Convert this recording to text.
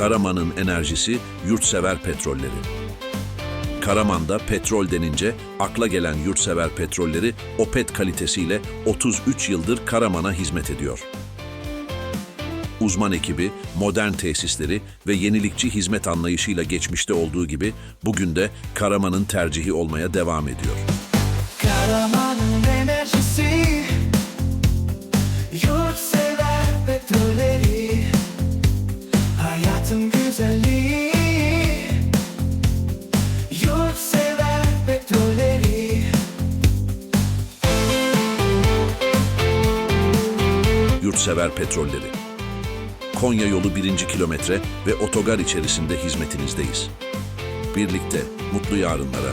Karaman'ın enerjisi yurtsever petrolleri. Karaman'da petrol denince akla gelen yurtsever petrolleri Opet kalitesiyle 33 yıldır Karaman'a hizmet ediyor. Uzman ekibi, modern tesisleri ve yenilikçi hizmet anlayışıyla geçmişte olduğu gibi bugün de Karaman'ın tercihi olmaya devam ediyor. Karaman'ın enerjisi Yurtsever Hayatın güzelliği Yurtsever petrolleri Yurtsever Petrolleri. Konya yolu 1. kilometre ve otogar içerisinde hizmetinizdeyiz. Birlikte mutlu yarınlara.